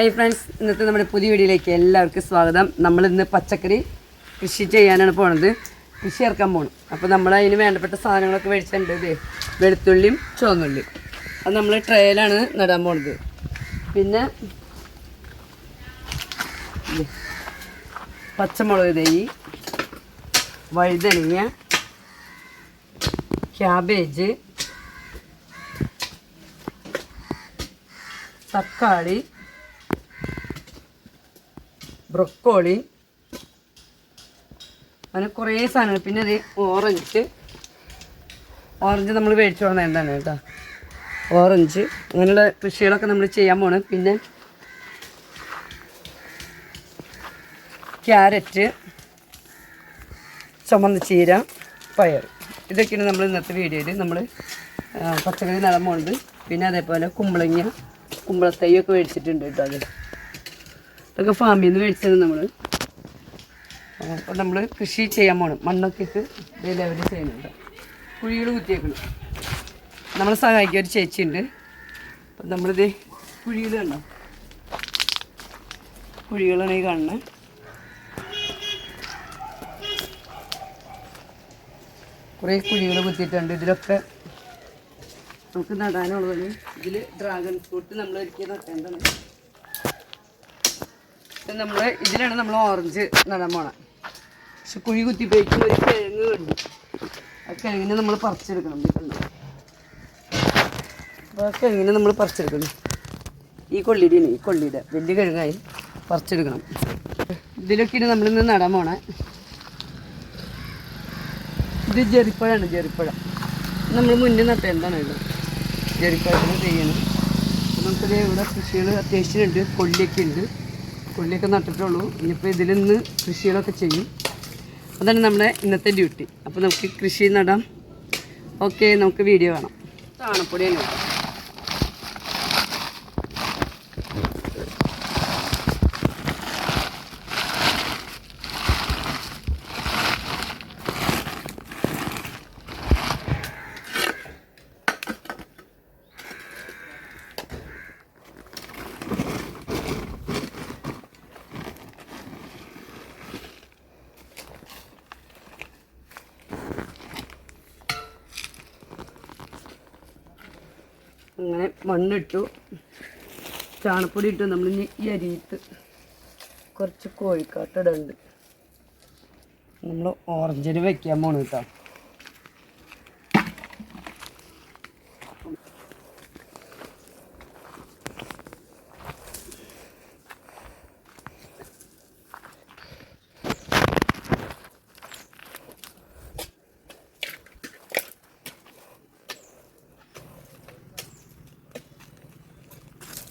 Hi friends ഇന്നത്തെ നമ്മുടെ പുതിയ വീഡിയോയിലേക്ക് എല്ലാവർക്കും സ്വാഗതം. നമ്മൾ ഇന്ന് പച്ചക്കറി കൃഷി ചെയ്യാനാണ് പോണത്. കൃഷി ഇറക്കാൻ പോകണം അപ്പോൾ നമ്മൾ അതിന് വേണ്ടപ്പെട്ട സാധനങ്ങളൊക്കെ മേടിച്ചിട്ടുണ്ട് ഇത്. വെളുത്തുള്ളിയും ചുവന്നുള്ളിയും. അത് നമ്മൾ ട്രയലാണ് നടാൻ പോണത്. പിന്നെ പച്ചമുളക് തൈ വഴുതനങ്ങ ക്യാബേജ് തക്കാളി ബ്രൊക്കോളി. അങ്ങനെ കുറേ സാധനങ്ങൾ. പിന്നെ അത് ഓറഞ്ച്. ഓറഞ്ച് നമ്മൾ മേടിച്ചു കൊടുക്കുന്ന എന്താണ് കേട്ടോ? ഓറഞ്ച്. അങ്ങനെയുള്ള കൃഷികളൊക്കെ നമ്മൾ ചെയ്യാൻ പോകണം പിന്നെ ക്യാരറ്റ് ചുമന്ന ചീര പയർ. ഇതൊക്കെയാണ് നമ്മൾ ഇന്നത്തെ വീഡിയോയിൽ നമ്മൾ പച്ചക്കറി നടാൻ പിന്നെ അതേപോലെ കുമ്പളങ്ങ കുമ്പളത്തൈയൊക്കെ മേടിച്ചിട്ടുണ്ട് കേട്ടോ അതിൽ. ഇതൊക്കെ ഫാമിൽ നിന്ന് മേടിച്ചത് നമ്മൾ അപ്പോൾ നമ്മൾ കൃഷി ചെയ്യാൻ പോകണം മണ്ണൊക്കെ ഇട്ട് ലെവലിൽ ചെയ്യുന്നുണ്ട്. കുഴികൾ കുത്തിയേക്കണം. നമ്മളെ സഹായിക്കാൻ ഒരു ചേച്ചിയുണ്ട് അപ്പം നമ്മളിത് കുഴികൾ കണ്ടോ? കുഴികളാണ് ഈ കാണുന്നത് കുറേ കുഴികൾ കുത്തിയിട്ടുണ്ട്. ഇതിലൊക്കെ നമുക്ക് നടാനുള്ളതാണ്. ഇതിൽ ഡ്രാഗൺ ഫ്രൂട്ട് നമ്മൾ ഒരിക്കൽ നട്ടേണ്ടതാണ് നമ്മൾ ഇതിലാണ് നമ്മൾ ഓറഞ്ച് നടാൻ പോണത് പക്ഷെ കുഴി കുത്തിപ്പോയിട്ട് ഒരു കിഴങ്ങ് കണ്ടു. ആ കിഴങ്ങിനെ നമ്മൾ പറിച്ചെടുക്കണം. അപ്പോൾ ആ കിഴങ്ങിനെ നമ്മൾ പറിച്ചെടുക്കണം. ഈ കൊള്ളിയുടെ ഈ കൊള്ളിയുടെ വലിയ കിഴങ്ങായി പറിച്ചെടുക്കണം. ഇതിലൊക്കെയാണ് നമ്മളിന്ന് നടാൻ പോണേ. ഇത് ജെറിപ്പഴമാണ് ജെറിപ്പഴ. നമ്മൾ മുന്നേ നട്ടേണ്ടതാണ് ഇത്? ജെറിപ്പഴത്തിന് ചെയ്യണം നമുക്കിത് ഇവിടെ കൃഷികൾ അത്യാവശ്യമുണ്ട് കൊള്ളിയൊക്കെ ഉണ്ട് കൊള്ളിയൊക്കെ നട്ടിട്ടുള്ളൂ. ഇനിയിപ്പോൾ ഇതിൽ നിന്ന് കൃഷികളൊക്കെ ചെയ്യും. അതാണ് നമ്മുടെ ഇന്നത്തെ ഡ്യൂട്ടി. അപ്പോൾ നമുക്ക് കൃഷി നടാം. ഓക്കെ നമുക്ക് വീഡിയോ വേണം ചാണപ്പൊടിയാണ് കേട്ടോ. അങ്ങനെ മണ്ണിട്ടു. ചാണപ്പൊടി ഇട്ട്. നമ്മൾ ഇനി ഈ അരിയിട്ട് കുറച്ച് കോഴിക്കാട്ടിടുണ്ട് നമ്മൾ ഓറഞ്ചിന് വെക്കാൻ പോണു കേട്ടോ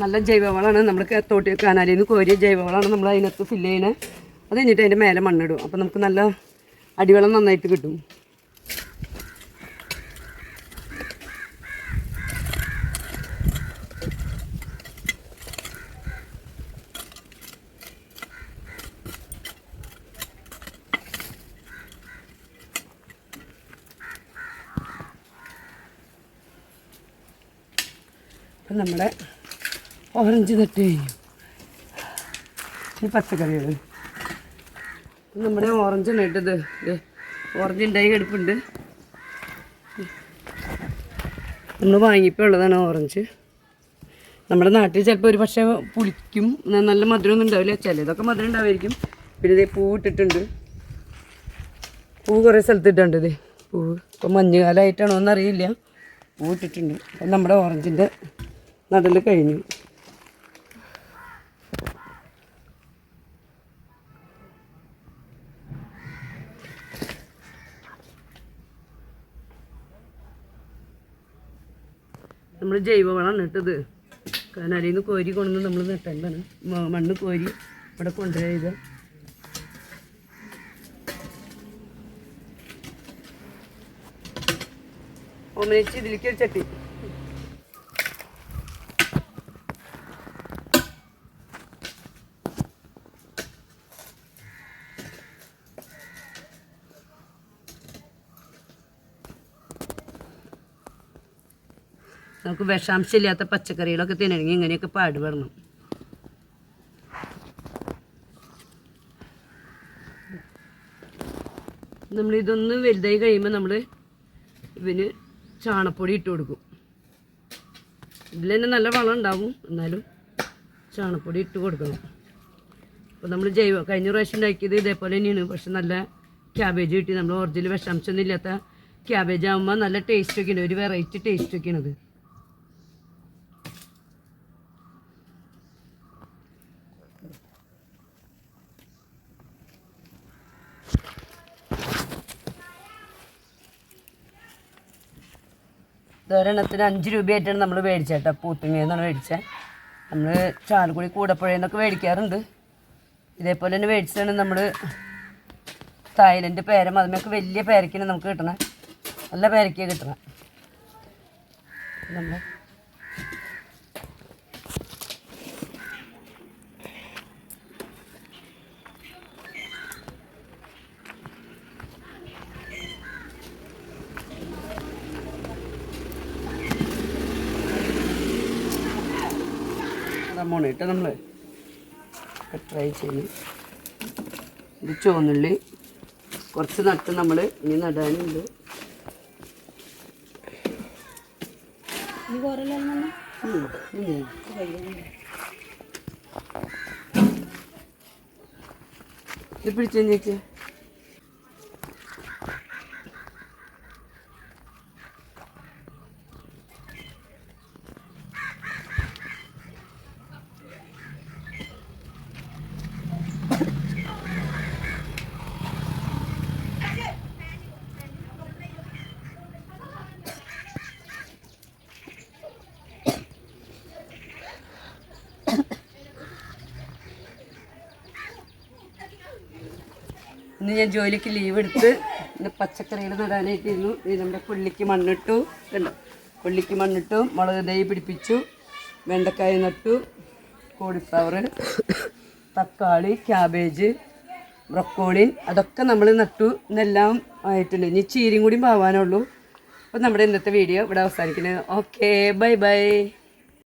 നല്ല ജൈവവളമാണ് നമ്മൾ തോട്ടി കാനാലിൽ നിന്ന് കോരിയ ജൈവവളമാണ് നമ്മൾ അതിനകത്ത് ഫില്ല് ചെയ്യണത് അത് കഴിഞ്ഞിട്ട് അതിന്റെ മേലെ മണ്ണിടും. അപ്പോൾ നമുക്ക് നല്ല അടിവെള്ളം നന്നായിട്ട് കിട്ടും. അപ്പം നമ്മുടെ ഓറഞ്ച് നട്ട് കഴിഞ്ഞു. ഈ പച്ചക്കറികൾ നമ്മുടെ ഓറഞ്ച് നട്ടത് ഓറഞ്ച് ഉണ്ടായി കിടപ്പുണ്ട്. നമ്മൾ വാങ്ങിയപ്പോൾ ഉള്ളതാണ് ഓറഞ്ച്. നമ്മുടെ നാട്ടിൽ ചിലപ്പോൾ ഒരു പക്ഷേ പുളിക്കും നല്ല മധുരമൊന്നും ഉണ്ടാവില്ല. ചിലതൊക്കെ മധുരം ഉണ്ടാവുമായിരിക്കും പിന്നെ ഇതേ പൂ ഇട്ടിട്ടുണ്ട്. പൂ കുറേ സ്ഥലത്ത് ഇട്ടുണ്ട് ഇതേ പൂ ഇപ്പോൾ മഞ്ഞുകാലമായിട്ടാണോ എന്നറിയില്ല പൂ ഇട്ടിട്ടുണ്ട്. അപ്പം നമ്മുടെ ഓറഞ്ചിന്റെ നടൽ കഴിഞ്ഞു. നമ്മൾ ജൈവവളമാണ് ഇട്ടത് കനാലിൽ നിന്ന് കോരി കൊണ്ടുവന്ന് നമ്മൾ നട്ടേണ്ടതാണ്. മണ്ണ് കോരി ഇവിടെ കൊണ്ടുവരിക ഒന്നിച്ച് ഇതിലേക്ക് ചട്ടി. നമുക്ക് വിഷാംശമില്ലാത്ത പച്ചക്കറികളൊക്കെ തിന്നണമെങ്കിൽ ഇങ്ങനെയൊക്കെ പാടുപെടണം. നമ്മൾ ഇതൊന്ന് വലുതായി കഴിയുമ്പോൾ നമ്മൾ ഇവന് ചാണപ്പൊടി ഇട്ട് കൊടുക്കും. ഇതിൽ തന്നെ നല്ല വളം ഉണ്ടാവും. എന്നാലും ചാണപ്പൊടി ഇട്ട് കൊടുക്കണം. അപ്പോൾ നമ്മൾ ജൈവ കഴിഞ്ഞ പ്രാവശ്യം ഉണ്ടാക്കിയത് ഇതേപോലെ തന്നെയാണ്. പക്ഷെ നല്ല ക്യാബേജ് കിട്ടി. നമ്മൾ ഒറിജിനൽ വിഷാംശമൊന്നും ഇല്ലാത്ത ക്യാബേജ് ആകുമ്പോൾ നല്ല ടേസ്റ്റ് ഒക്കെ ഉണ്ട് ഒരു വെറൈറ്റി ടേസ്റ്റ് ഒരെണ്ണത്തിന് അഞ്ച് രൂപയായിട്ടാണ് നമ്മൾ മേടിച്ചേട്ടാ പൂത്തുങ്ങയെന്നാണ് മേടിച്ചത്. നമ്മൾ ചാലക്കുടി കൂടപ്പുഴയെന്നൊക്കെ മേടിക്കാറുണ്ട്. ഇതേപോലെ തന്നെ മേടിച്ചതാണ് നമ്മൾ തായ്ലൻഡ് പേരം. അതിനൊക്കെ വലിയ പേരക്കാണ് നമുക്ക് കിട്ടണേ. നല്ല പേരയ്ക്കാണ് കിട്ടണേ. നമ്മൾ റമോണ് കേട്ടോ നമ്മൾ ട്രൈ ചെയ്യുന്നു. ഇത് ചുവന്നുള്ളി. കുറച്ച് നട്ട് നമ്മൾ ഇനി നടാനുണ്ട്? ഇത് പിടിച്ചു ചേച്ചി? ഇന്ന് ഞാൻ ജോലിക്ക് ലീവ് എടുത്ത് ഇന്ന് പച്ചക്കറികൾ നടാനായിട്ടിരുന്നു. നമ്മുടെ പുള്ളിക്ക് മണ്ണിട്ടു. കണ്ടോ? പുള്ളിക്ക് മണ്ണിട്ടു മുളക് തൈ പിടിപ്പിച്ചു വെണ്ടക്കായ നട്ടു കോളിഫ്ലവർ തക്കാളി ക്യാബേജ് ബ്രൊക്കോളി അതൊക്കെ നമ്മൾ നട്ടു. എന്നെല്ലാം ആയിട്ടുണ്ട്. ഇനി ചീരയും കൂടി പാവാനുള്ളൂ. അപ്പോൾ നമ്മുടെ ഇന്നത്തെ വീഡിയോ ഇവിടെ അവസാനിക്കുന്നത് ഓക്കെ ബൈ ബൈ